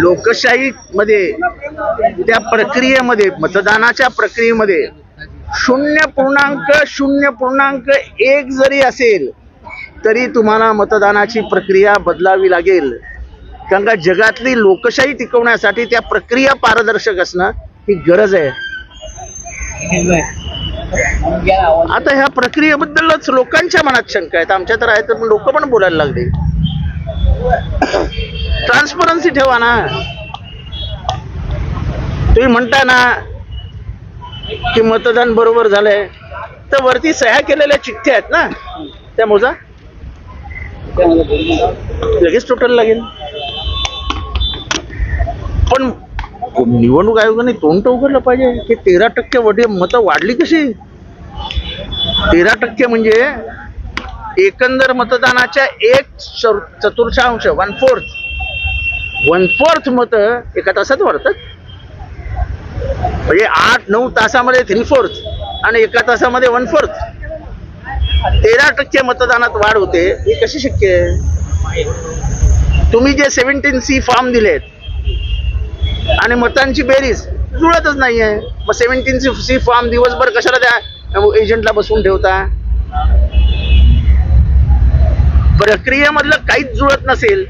लोकशाही मध्ये त्या प्रक्रियेमध्ये मतदानाच्या प्रक्रियेमध्ये शून्य पूर्णांक शून्य पूर्णांक एक जरी असेल तरी तुम्हाला मतदानाची प्रक्रिया बदलावी लागेल. कारण का जगातली लोकशाही टिकवण्यासाठी त्या प्रक्रिया पारदर्शक असणं ही गरज आहे. आता ह्या प्रक्रियेबद्दलच लोकांच्या मनात शंका आहेत. आमच्या तर आहेत पण लोक पण बोलायला लागले. ट्रान्सपरन्सी ठेवा ना. तुम्ही म्हणता ना की मतदान बरोबर झालंय. तर वरती सह्या केलेल्या चिठ्ठ्या आहेत ना. त्या मोजा. लगेच टोटल लागेल. पण निवडणूक आयोगाने तोंड उघडलं पाहिजे की तेरा टक्के वडे मतं वाढली कशी? तेरा टक्के म्हणजे एकंदर मतदानाच्या एक चतुर्थांश वन फोर्थ वन फोर्थ मत एका तासात वाढतात. म्हणजे आठ नऊ तासामध्ये थ्री फोर्थ आणि एका तासामध्ये वन फोर्थ तेरा टक्के मतदानात वाढ होते. हे कशी शक्य आहे? तुम्ही जे सेव्हन्टीन सी फॉर्म दिलेत आणि मतांची बेरीज जुळतच नाहीये मग सेव्हन्टीन सी सी फॉर्म दिवसभर कशाला त्या एजंटला बसवून ठेवता? प्रक्रियेमधलं काहीच जुळत नसेल.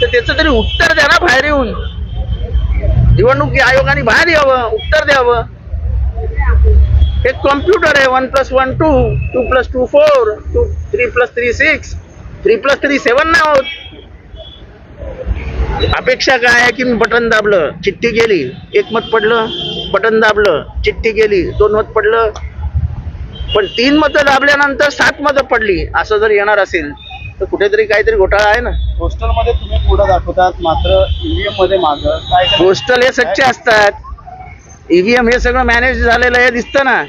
तर त्याचं तरी उत्तर द्या ना बाहेर येऊन. निवडणूक आयोगाने बाहेर यावं उत्तर द्यावं. हे कॉम्प्युटर आहे one plus one two two plus two four two three plus three six three plus three seven नाही होत अपेक्षा काय आहे की मी बटन दाबलं चिठ्ठी गेली एक मत पडलं बटन दाबलं चिठ्ठी गेली दोन मत पडलं. पण तीन मतं दाबल्यानंतर सात मतं पडली असं जर येणार असेल तर कुठेतरी काहीतरी घोटाळा आहे ना. पोस्टलमध्ये तुम्ही पुढे दाखवतात मात्र ईव्हीएममध्ये मागं काय पोस्टल हे सच्चे असतात. ईव्हीएम हे सगळं मॅनेज झालेलं हे दिसतं ना.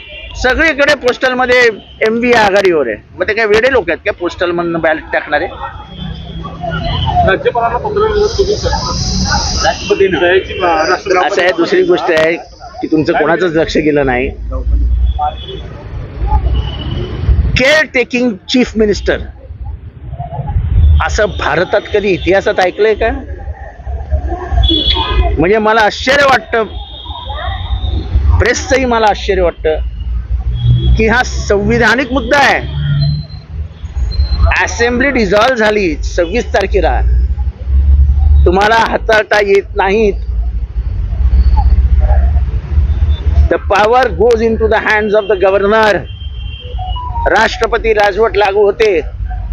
सगळीकडे पोस्टलमध्ये एम बी आघाडीवर आहे. मग ते काय वेडे लोक आहेत का पोस्टल मधनं बॅलेट टाकणारे? राज्यपालांना पत्र लिहून तुम्ही राष्ट्रपतींना. असं आहे दुसरी गोष्ट आहे की तुमचं कोणाचंच लक्ष गेलं नाही. केअर टेकिंग चीफ मिनिस्टर असं भारतात कधी इतिहासात ऐकलंय का? म्हणजे मला आश्चर्य वाटतं. प्रेसचंही मला आश्चर्य वाटतं की हा संविधानिक मुद्दा आहे. असेंब्ली डिझॉल्व्ह झाली सव्वीस तारखेला. तुम्हाला हाताळता येत नाहीत. The power goes into the hands of the governor राष्ट्रपती राजवट लागू होते.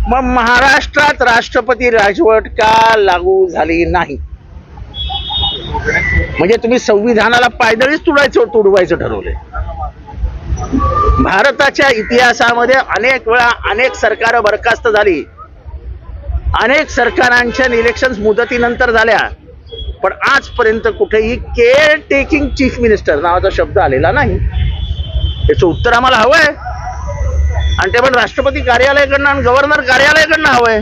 मग महाराष्ट्रात राष्ट्रपती राजवट का लागू झाली नाही? म्हणजे तुम्ही संविधानाला पायदळीच तुडायचं तुडवायचं ठरवले भारताच्या इतिहासामध्ये अनेक वेळा अनेक सरकार बरखास्त झाली. अनेक सरकारांच्या इलेक्शन मुदतीनंतर झाल्या. पण आजपर्यंत कुठेही केअर टेकिंग चीफ मिनिस्टर नावाचा शब्द आलेला नाही. याचं उत्तर आम्हाला हवंय. आणि ते पण राष्ट्रपती कार्यालयाकडनं आणि गव्हर्नर कार्यालयाकडनं हवंय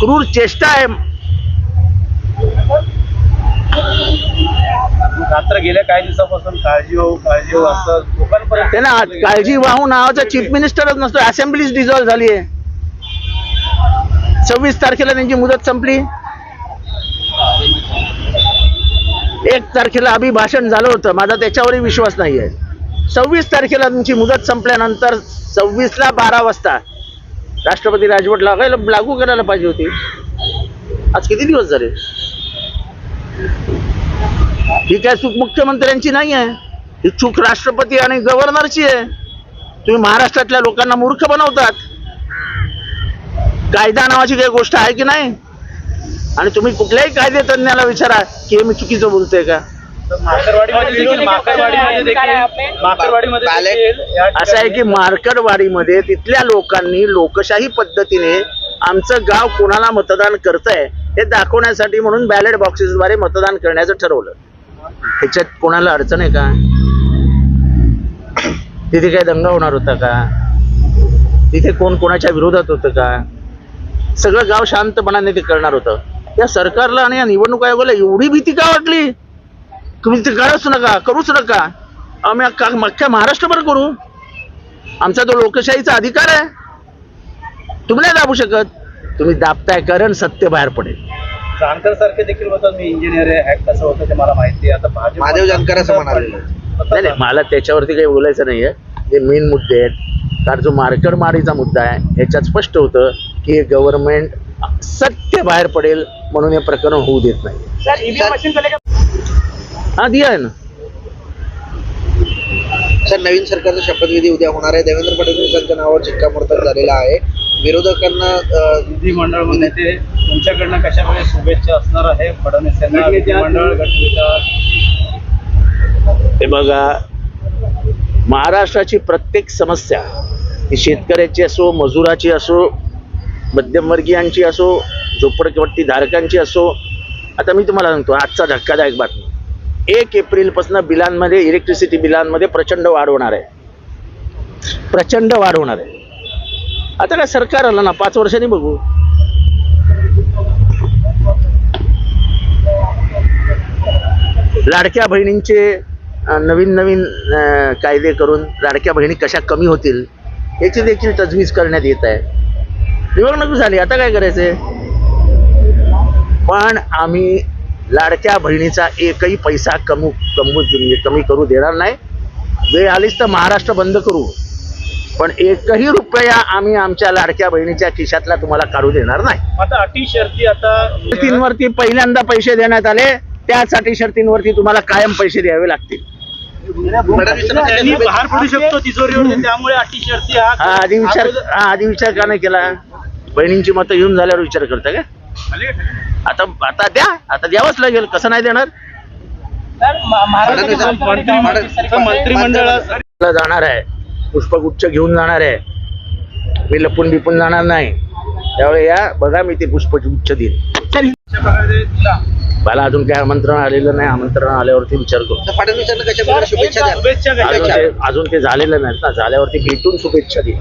क्रूर चेष्टा आहे. मात्र गेल्या काही दिवसापासून काळजी हो काळजी हो असं लोकांपर्यंत काळजी वाहू नावाचा चीफ मिनिस्टरच नसतो असेंब्लीच डिझॉल्व्ह झाली आहे. सव्वीस तारखेला त्यांची मुदत संपली. एक तारखेला अभिभाषण झालं होतं. माझा त्याच्यावरही विश्वास नाही आहे सव्वीस तारखेला तुमची मुदत संपल्यानंतर सव्वीसला बारा वाजता राष्ट्रपती राजवट लागायला लागू करायला पाहिजे होती. आज किती दिवस झाले? ही काय चूक मुख्यमंत्र्यांची नाही आहे? ही चूक राष्ट्रपती आणि गव्हर्नरची आहे. तुम्ही महाराष्ट्रातल्या लोकांना मूर्ख बनवतात. कायदा नावाची काही गोष्ट आहे की नाही? आणि तुम्ही कुठल्याही कायदे तज्ञाला विचारा की हे मी चुकीचं बोलतोय का? या असं आहे की मार्कडवाडीमध्ये तिथल्या लोकांनी लोकशाही पद्धतीने आमचं गाव कोणाला मतदान करतंय हे दाखवण्यासाठी म्हणून बॅलेट बॉक्सेसद्वारे मतदान करण्याचं ठरवलं. ह्याच्यात कोणाला अडचण आहे का? तिथे काय दंगा होणार होता का? तिथे कोण कोणाच्या विरोधात होतं का? सगळं गाव शांतपणाने ते करणार होतं. या सरकारला आणि या निवडणूक आयोगाला एवढी भीती का वाटली? तुम्ही ते करूच नका करूच नका. आम्ही अख्खा अख्ख्या महाराष्ट्रभर करू. आमचा तो लोकशाहीचा अधिकार आहे. तुम्ही नाही दाबू शकत. तुम्ही दाबताय कारण सत्य बाहेर पडेल. जानकर सारखे देखील होतात मी इंजिनियर आहे हॅक कसं होतं ते मला माहिती आहे. आता भाजप महादेव जानकर असं म्हणाले. नाही नाही मला त्याच्यावरती काही बोलायचं नाहीये. हे मेन मुद्दे आहेत. कारण जो मार्केट मारीचा मुद्दा आहे ह्याच्यात स्पष्ट होतं की हे गव्हर्नमेंट सत्य बाहेर पडेल. म्हणून हे प्रकरण होऊ देत नाही. हा दिया आहे ना. सर नवीन सरकारचा शपथविधी उद्या होणार आहे. देवेंद्र फडणवीस यांच्या नावावर शिक्कामोर्तब झालेला आहे. विरोधकांना विधिमंडळमध्ये ते तुमच्याकडनं कशा वेळेस शुभेच्छा असणार आहे? फडणवीस यांना विधिमंडळ हे बघा महाराष्ट्राची प्रत्येक समस्या ही शेतकऱ्याची असो मजुराची असो मध्यमवर्गीयांची असो झोपडपट्टी धारकांची असो आता मी तुम्हाला सांगतो आजचा धक्कादायक बातमी. एक एप्रिलपासून बिलांमध्ये इलेक्ट्रिसिटी बिलांमध्ये प्रचंड वाढ होणार आहे. प्रचंड वाढ होणार आहे. आता काय सरकार आलं ना पाच वर्षांनी बघू. लाडक्या बहिणींचे नवीन नवीन कायदे करून लाडक्या बहिणी कशा कमी होतील याची देखील तजवीज करण्यात येत आहे. निवडणूक झाली आता काय करायचंय? पण आम्ही लाडक्या बहिणीचा एकही पैसा कमू कमवू म्हणजे कमी करू देणार नाही. वेळ आलीच तर महाराष्ट्र बंद करू. पण एकही रुपया आम्ही आमच्या लाडक्या बहिणीच्या खिशातला तुम्हाला काढू देणार नाही. आता अटी शर्ती आता शर्तींवरती पहिल्यांदा पैसे देण्यात आले त्याच अटी शर्तींवरती तुम्हाला कायम पैसे द्यावे लागतील. आधी विचार आधी विचार का नाही केला? बहिणींची मतं येऊन झाल्यावर विचार करता का? आता आता द्या आता द्यावंच लागेल कसं नाही देणार? मंत्रिमंडळात ला जाणार आहे. पुष्पगुच्छ घेऊन जाणार आहे. मी लपून बिपून जाणार नाही. त्यावेळी या बघा मी ते पुष्पगुच्छ देईन. मला अजून काय आमंत्रण आलेलं नाही. आमंत्रण आल्यावरती विचार करू. अजून ते अजून ते झालेलं नाहीत ना. झाल्यावरती भेटून शुभेच्छा देईन.